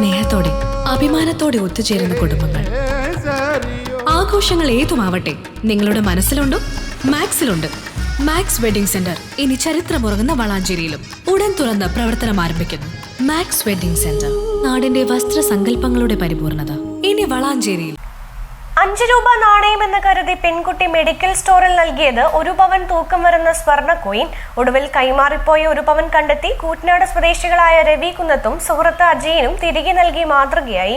സ്നേഹത്തോടെ അഭിമാനത്തോടെ ഒത്തുചേരുന്ന കുടുംബങ്ങൾ. ആഘോഷങ്ങൾ ഏതുമാവട്ടെ നിങ്ങളുടെ മനസ്സിലുണ്ടോ മാക്സിലുണ്ട്. മാക്സ് വെഡിംഗ് സെന്റർ ഇനി ചരിത്രമുറങ്ങുന്ന വളാഞ്ചേരിയിലും ഉടൻ തുറന്ന് പ്രവർത്തനം ആരംഭിക്കുന്നു. മാക്സ് വെഡിംഗ് സെന്റർ നാടിന്റെ വസ്ത്രസങ്കല്പങ്ങളുടെ പരിപൂർണത. ഇനി വളാഞ്ചേരിയിൽ അഞ്ച് രൂപ നാണയമെന്ന് കരുതി പെൺകുട്ടി മെഡിക്കൽ സ്റ്റോറിൽ നൽകിയത് ഒരു പവൻ തൂക്കം വരുന്ന സ്വർണ കോയിൻ. ഒടുവിൽ കൈമാറിപ്പോയ ഒരു പവൻ കണ്ടെത്തി കൂട്ടനാട് സ്വദേശികളായ രവി കുന്നത്തും സുഹൃത്ത് അജയനും തിരികെ നൽകി മാതൃകയായി.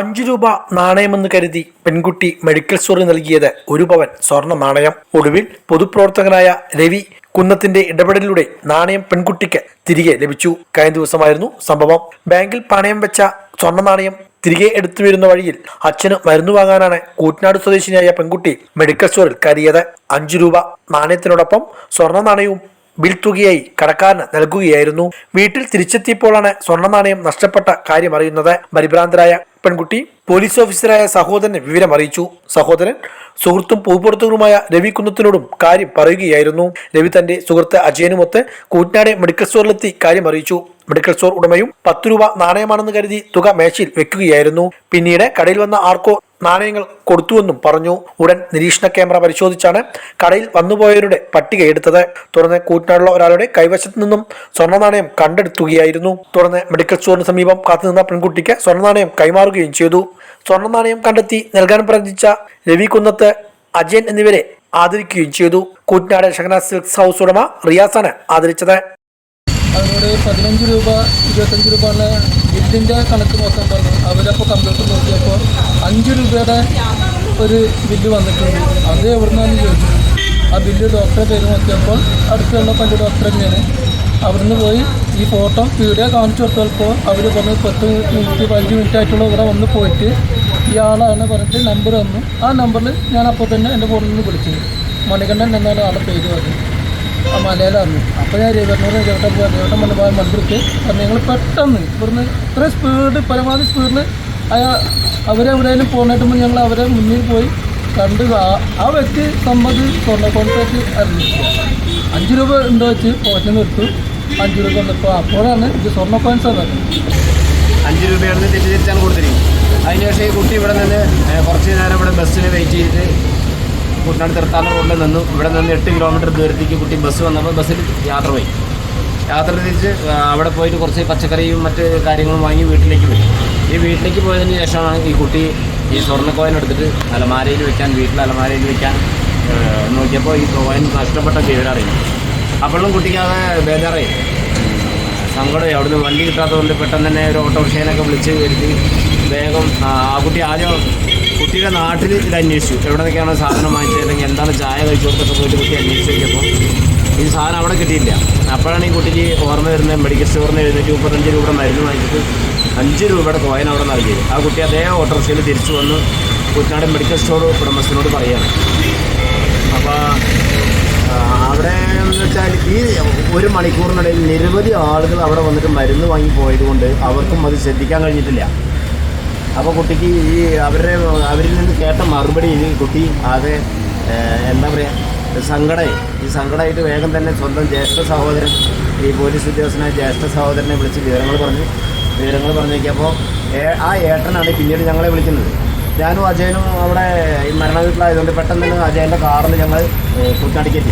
അഞ്ചു രൂപ നാണയമെന്ന് കരുതി പെൺകുട്ടി മെഡിക്കൽ സ്റ്റോറിൽ നൽകിയത് ഒരു പവൻ സ്വർണ നാണയം. ഒടുവിൽ പൊതുപ്രവർത്തകനായ രവി കുന്നത്തിന്റെ ഇടപെടലിലൂടെ നാണയം പെൺകുട്ടിക്ക് തിരികെ ലഭിച്ചു. കഴിഞ്ഞ ദിവസമായിരുന്നു സംഭവം. ബാങ്കിൽ പണയം വെച്ച സ്വർണ നാണയം തിരികെ എടുത്തു വരുന്ന വഴിയിൽ അച്ഛന് മരുന്ന് വാങ്ങാനാണ് കൂറ്റനാട് സ്വദേശിനിയായ പെൺകുട്ടി മെഡിക്കൽ സ്റ്റോറിൽ കയറിയത്. അഞ്ചു രൂപ നാണയത്തിനോടൊപ്പം സ്വർണ നാണയവും ബിൽ തുകയായി കടക്കാരന് നൽകുകയായിരുന്നു. വീട്ടിൽ തിരിച്ചെത്തിയപ്പോഴാണ് സ്വർണ നാണയം നഷ്ടപ്പെട്ട കാര്യം അറിയുന്നത്. പരിഭ്രാന്തരായ പെൺകുട്ടി പോലീസ് ഓഫീസറായ സഹോദരനെ വിവരം അറിയിച്ചു സഹോദരൻ സുഹൃത്തും പൂപ്പുറത്തുകളുമായ രവി കുന്നത്തിനോടും കാര്യം പറയുകയായിരുന്നു. രവി തന്റെ സുഹൃത്ത് അജയനുമൊത്ത് കൂറ്റനാട് മെഡിക്കൽ സ്റ്റോറിലെത്തി കാര്യം അറിയിച്ചു മെഡിക്കൽ സ്റ്റോർ ഉടമയും പത്ത് രൂപ നാണയമാണെന്ന് കരുതി തുക മേശയിൽ വെക്കുകയായിരുന്നു. പിന്നീട് കടയിൽ വന്ന ആർക്കോ നാണയങ്ങൾ കൊടുത്തുവെന്നും പറഞ്ഞു. ഉടൻ നിരീക്ഷണ ക്യാമറ പരിശോധിച്ചാണ് കടയിൽ വന്നുപോയവരുടെ പട്ടിക എടുത്തത്. തുടർന്ന് കൂറ്റനാടുള്ള ഒരാളുടെ കൈവശത്ത് നിന്നും സ്വർണ നാണയം കണ്ടെടുത്തുകയായിരുന്നു. തുടർന്ന് മെഡിക്കൽ സ്റ്റോറിന് സമീപം കാത്തുനിന്ന പെൺകുട്ടിക്ക് സ്വർണ നാണയം കൈമാറുകയും ചെയ്തു. സ്വർണ നാണയം കണ്ടെത്തി നൽകാൻ പ്രയത്നിച്ച രവി കുന്നത്ത് അജയൻ എന്നിവരെ ആദരിക്കുകയും ചെയ്തു. കൂറ്റനാട് ഷഹനാസ് സിൽക്സ് ഹൗസ് ഉടമ റിയാസാണ് ആദരിച്ചത്. അവരോട് പതിനഞ്ച് രൂപ ഇരുപത്തഞ്ച് രൂപ ഉള്ള ബില്ലിന്റെ കണക്ക് നോക്കാൻ പറഞ്ഞു. അവരപ്പോൾ കമ്പ്യൂട്ടർ നോക്കിയപ്പോൾ അഞ്ച് രൂപയുടെ ഒരു ബില്ല് വന്നിട്ടുണ്ട്. അത് എവിടെ ചോദിച്ചു ആ ബില്ല് ഡോക്ടറെ പേര് നോക്കിയപ്പോൾ അടുത്തുള്ള പല്ല് ഡോക്ടർ തന്നെയാണ്. അവിടുന്ന് പോയി ഈ ഫോട്ടോ വീഡിയോ കാണിച്ചു കൊടുത്തപ്പോൾ അവർ പറഞ്ഞു പത്ത് മിനിറ്റ് പതിനഞ്ച് മിനിറ്റ് ആയിട്ടുള്ള ഇവിടെ വന്ന് പോയിട്ട് ഇയാളാണ് പറഞ്ഞിട്ട് നമ്പർ തന്നു. ആ നമ്പറിൽ ഞാൻ അപ്പോൾ തന്നെ എന്റെ ഫോണിൽ നിന്ന് വിളിച്ചത് മണികണ്ഠൻ എന്നാണ് ആളെ പേര് പറഞ്ഞു ആ മലയിലായിരുന്നു അപ്പോൾ ഞാൻ രവിവർമ്മ ചേട്ടൻ പോയി ചേട്ടൻ വന്ന് പോയ മന്ത്രിക്ക് പറഞ്ഞു ഞങ്ങൾ പെട്ടെന്ന് ഇവിടുന്ന് ഇത്ര സ്പീഡ് പരമാവധി സ്പീഡിൽ അയാൾ അവരെവിടെയെങ്കിലും പോന്നിട്ടുമ്പോൾ ഞങ്ങൾ അവരെ മുന്നിൽ പോയി കണ്ട് ആ- വ്യക്തി സമ്മതി കോൺട്രാക്ട് അറിയിച്ചു അഞ്ച് രൂപ ഉണ്ടോ വെച്ച് പോറ്റം എടുത്തു. അഞ്ച് രൂപ വന്നപ്പോൾ അപ്പോഴാണ് ഇത് സ്വർണ കോയിൻസ് പറഞ്ഞത് അഞ്ച് രൂപയാണെന്ന് തെറ്റിദ്ധരിച്ചാണ് കൊടുത്തിരിക്കുന്നത്. അതിനുശേഷം ഈ കുട്ടി ഇവിടെ നിന്ന് കുറച്ച് നേരം ഇവിടെ ബസ്സിന് വെയിറ്റ് ചെയ്ത് കുട്ടനാട് തീർത്ഥാടന റോഡിൽ നിന്നു. ഇവിടെ നിന്ന് എട്ട് കിലോമീറ്റർ ദൂരത്തേക്ക് കുട്ടി ബസ് വന്നപ്പോൾ ബസ്സിൽ യാത്ര പോയി. യാത്ര തിരിച്ച് അവിടെ പോയിട്ട് കുറച്ച് പച്ചക്കറിയും മറ്റ് കാര്യങ്ങളും വാങ്ങി വീട്ടിലേക്ക് പോയി. ഈ വീട്ടിലേക്ക് പോയതിന് ശേഷമാണ് ഈ കുട്ടി ഈ സ്വർണ കോയിൻ എടുത്തിട്ട് അലമാരയിൽ വെക്കാൻ വീട്ടിൽ അലമാരയിൽ വെക്കാൻ നോക്കിയപ്പോൾ ഈ കോയിൻ നഷ്ടപ്പെട്ട വിവരം അപ്പോഴും കുട്ടിക്കാതെ ബേജാറായി. സങ്കടമായി. അവിടുന്ന് വണ്ടി കിട്ടാത്തതുകൊണ്ട് പെട്ടെന്ന് തന്നെ ഒരു ഓട്ടോറിക്ഷേനൊക്കെ വിളിച്ച് വരുത്തി. വേഗം ആ കുട്ടി ആദ്യം കുട്ടിയുടെ നാട്ടിൽ ഇത് അന്വേഷിച്ചു. എവിടെ നിന്നൊക്കെയാണ് സാധനം വാങ്ങിച്ചത്? അല്ലെങ്കിൽ എന്താണ് ചായ കഴിച്ചു കൊടുത്തൊക്കെ പോയിട്ട് കുട്ടി അന്വേഷിച്ച് നോക്കിയപ്പോൾ ഈ സാധനം അവിടെ കിട്ടിയില്ല. അപ്പോഴാണ് ഈ കുട്ടിക്ക് ഓർമ്മ വരുന്നത് മെഡിക്കൽ സ്റ്റോറിന് എഴുന്നൂറ്റി മുപ്പത്തഞ്ച് രൂപയുടെ മരുന്ന് വാങ്ങിച്ചിട്ട് അഞ്ച് രൂപയുടെ കോയിൻ അവിടെ നൽകിയത്. ആ കുട്ടി അതേ ഓട്ടോറിക്ഷയിൽ തിരിച്ചു വന്ന് കുട്ടനാട് മെഡിക്കൽ സ്റ്റോർ ഉടമസ്ഥനോട് പറയുകയാണ്. അപ്പോൾ അവിടെ എന്ന് വെച്ചാൽ ഒരു മണിക്കൂറിനിടയിൽ നിരവധി ആളുകൾ അവിടെ വന്നിട്ട് മരുന്ന് വാങ്ങി പോയതുകൊണ്ട് അവർക്കും അത് ശ്രദ്ധിക്കാൻ കഴിഞ്ഞിട്ടില്ല. അപ്പോൾ കുട്ടിക്ക് ഈ അവരുടെ അവരിൽ നിന്ന് കേട്ട മറുപടി കുട്ടി ആകെ എന്താ പറയുക സങ്കടമായി. ഈ സങ്കടമായിട്ട് വേഗം തന്നെ സ്വന്തം ജ്യേഷ്ഠ സഹോദരൻ ഈ പോലീസ് ഉദ്യോഗസ്ഥനായ ജ്യേഷ്ഠ സഹോദരനെ വിളിച്ച് വിവരങ്ങൾ പറഞ്ഞു. വിവരങ്ങൾ പറഞ്ഞു നോക്കിയപ്പോൾ ആ ഏട്ടനാണ് പിന്നീട് ഞങ്ങളെ വിളിക്കുന്നത്. ഞാനും അജയനും അവിടെ ഈ മരണ വീട്ടിലായതുകൊണ്ട് പെട്ടെന്ന് അജയന്റെ കാറിൽ ഞങ്ങൾ കുട്ടടിക്കെത്തി